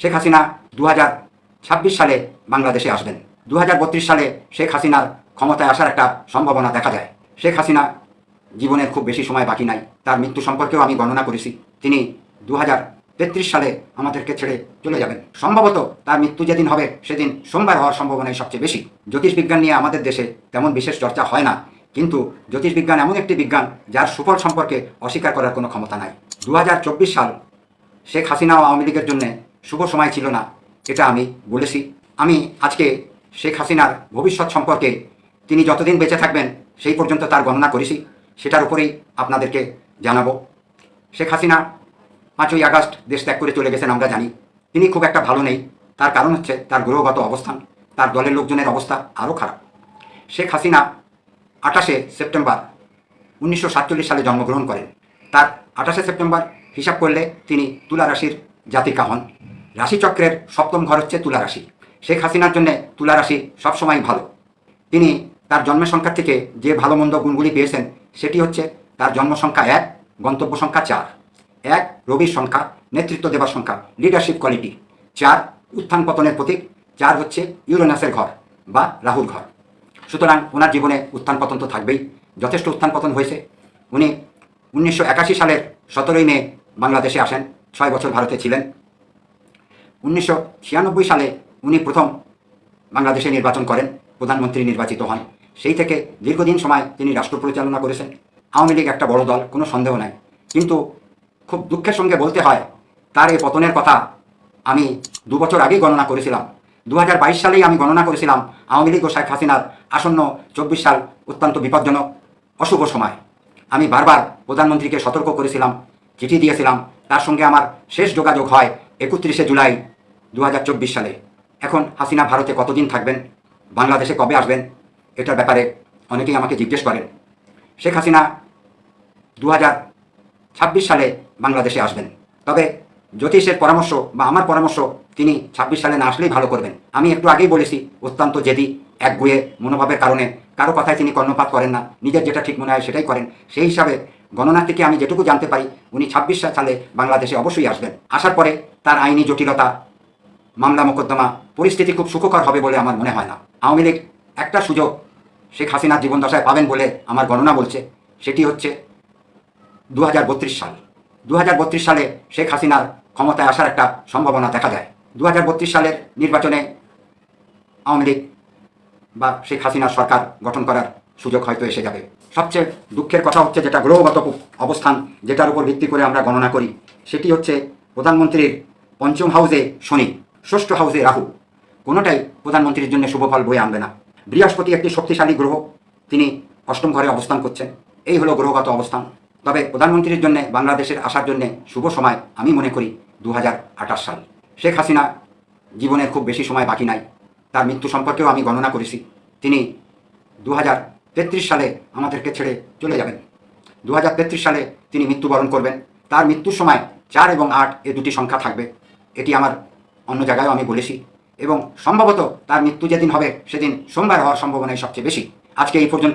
শেখ হাসিনা দু সালে বাংলাদেশে আসবেন। দু হাজার বত্রিশ সালে শেখ হাসিনার ক্ষমতায় আসার একটা সম্ভাবনা দেখা যায়। শেখ হাসিনা জীবনের খুব বেশি সময় বাকি নাই। তার মৃত্যু সম্পর্কেও আমি গণনা করেছি। তিনি দু তেত্রিশ সালে আমাদেরকে ছেড়ে চলে যাবেন। সম্ভবত তার মৃত্যু যেদিন হবে, সেদিন সোমবার হওয়ার সম্ভাবনাই সবচেয়ে বেশি। জ্যোতিষবিজ্ঞান নিয়ে আমাদের দেশে তেমন বিশেষ চর্চা হয় না। কিন্তু জ্যোতিষবিজ্ঞান এমন একটি বিজ্ঞান, যার সুফল সম্পর্কে অস্বীকার করার কোনো ক্ষমতা নাই। দু হাজার চব্বিশ সাল শেখ হাসিনা ও আওয়ামী লীগের জন্য শুভ সময় ছিল না, এটা আমি বলেছি। আমি আজকে শেখ হাসিনার ভবিষ্যৎ সম্পর্কে তিনি যতদিন বেঁচে থাকবেন সেই পর্যন্ত তার গণনা করেছি, সেটার উপরেই আপনাদেরকে জানাব। শেখ হাসিনা পাঁচই আগস্ট দেশ ত্যাগ করে চলে গেছেন আমরা জানি। তিনি খুব একটা ভালো নেই, তার কারণ হচ্ছে তার গ্রহগত অবস্থান, তার দলের লোকজনের অবস্থা আরও খারাপ। শেখ হাসিনা আঠাশে সেপ্টেম্বর উনিশশো সাতচল্লিশ সালে জন্মগ্রহণ করেন। তার আঠাশে সেপ্টেম্বর হিসাব করলে তিনি তুলা রাশির জাতিকা হন। রাশিচক্রের সপ্তম ঘর হচ্ছে তুলা রাশি শেখ হাসিনার জন্য তুলা রাশি সবসময় ভালো। তিনি তার জন্মের সংখ্যা থেকে যে ভালো মন্দ গুণগুলি পেয়েছেন, সেটি হচ্ছে তার জন্ম সংখ্যা এক, গন্তব্য সংখ্যা চার। এক, রবির সংখ্যা, নেতৃত্ব দেবার সংখ্যা লিডারশিপ কোয়ালিটি চার, উত্থান পতনের প্রতীক। চার হচ্ছে ইউরেনাসের ঘর বা রাহুর ঘর। সুতরাং ওনার জীবনে উত্থান পতন তো থাকবেই। যথেষ্ট উত্থান পতন হয়েছে। উনি উনিশশো একাশি সালের সতেরোই মে বাংলাদেশে আসেন। ছয় বছর ভারতে ছিলেন। উনিশশো ছিয়ানব্বই সালে উনি প্রথম বাংলাদেশে নির্বাচন করেন, প্রধানমন্ত্রী নির্বাচিত হন। সেই থেকে দীর্ঘদিন সময় তিনি রাষ্ট্র পরিচালনা করেছেন। আওয়ামী লীগ একটা বড় দল, কোনো সন্দেহ নাই। কিন্তু খুব দুঃখের সঙ্গে বলতে হয়, তার এই পতনের কথা আমি দু বছর আগেই গণনা করেছিলাম। দু হাজার বাইশ সালেই আমি গণনা করেছিলাম আওয়ামী লীগ ও শেখ হাসিনার আসন্ন চব্বিশ সাল অত্যন্ত বিপজ্জনক, অশুভ সময়। আমি বারবার প্রধানমন্ত্রীকে সতর্ক করেছিলাম, চিঠি দিয়েছিলাম। তার সঙ্গে আমার শেষ যোগাযোগ হয় একত্রিশে জুলাই দু হাজার চব্বিশ সালে। এখন হাসিনা ভারতে কতদিন থাকবেন? বাংলাদেশে কবে আসবেন? এটার ব্যাপারে অনেকেই আমাকে জিজ্ঞেস করেন। শেখ হাসিনা দু সালে বাংলাদেশে আসবেন। তবে জ্যোতিষের পরামর্শ বা আমার পরামর্শ তিনি ছাব্বিশ সালে না আসলেই ভালো করবেন। আমি একটু আগেই বলেছি, অত্যন্ত জেদি, একগুয়ে, মনোভাবের কারণে। কারও কথায় তিনি কর্ণপাত করেন না। নিজের যেটা ঠিক মনে হয় সেটাই করেন। সেই হিসাবে গণনা থেকে আমি যেটুকু জানতে পারি, উনি ছাব্বিশ সালে বাংলাদেশে অবশ্যই আসবেন। আসার পরে তার আইনি জটিলতা মামলা মোকদ্দমা পরিস্থিতি খুব সুখকর হবে বলে আমার মনে হয় না। আওয়ামী লীগ একটা সুযোগ শেখ হাসিনার জীবনদশায় পাবেন বলে আমার গণনা বলছে। সেটি হচ্ছে দু হাজার বত্রিশ সাল। দু হাজার বত্রিশ সালে শেখ হাসিনার ক্ষমতায় আসার একটা সম্ভাবনা দেখা যায়। দু সালের নির্বাচনে আওয়ামী লীগ বা শেখ হাসিনার সরকার গঠন করার সুযোগ হয়তো এসে যাবে। সবচেয়ে দুঃখের কথা হচ্ছে যেটা গ্রহগত অবস্থান, যেটার উপর ভিত্তি করে আমরা গণনা করি, সেটি হচ্ছে প্রধানমন্ত্রীর পঞ্চম হাউসে শনি। ষষ্ঠ হাউসে রাহু। কোনোটাই প্রধানমন্ত্রীর জন্য শুভফল বয়ে আনবে না। বৃহস্পতি একটি শক্তিশালী গ্রহ। তিনি অষ্টম ঘরে অবস্থান করছেন। এই হলো গ্রহগত অবস্থান। তবে প্রধানমন্ত্রীর জন্য বাংলাদেশের আসার জন্য শুভ সময় আমি মনে করি দু হাজার আঠাশ সাল। শেখ হাসিনা জীবনের খুব বেশি সময় বাকি নাই। তার মৃত্যু সম্পর্কেও আমি গণনা করেছি। তিনি দু সালে আমাদেরকে ছেড়ে চলে যাবেন। দু হাজার তেত্রিশ সালে তিনি মৃত্যুবরণ করবেন। তার মৃত্যুর সময় চার এবং আট এ দুটি সংখ্যা থাকবে। এটি আমার অন্য জায়গায়ও আমি বলেছি। এবং সম্ভবত তার মৃত্যু যেদিন হবে, সেদিন সোমবার হওয়ার সম্ভাবনাই সবচেয়ে বেশি। আজকে এই পর্যন্ত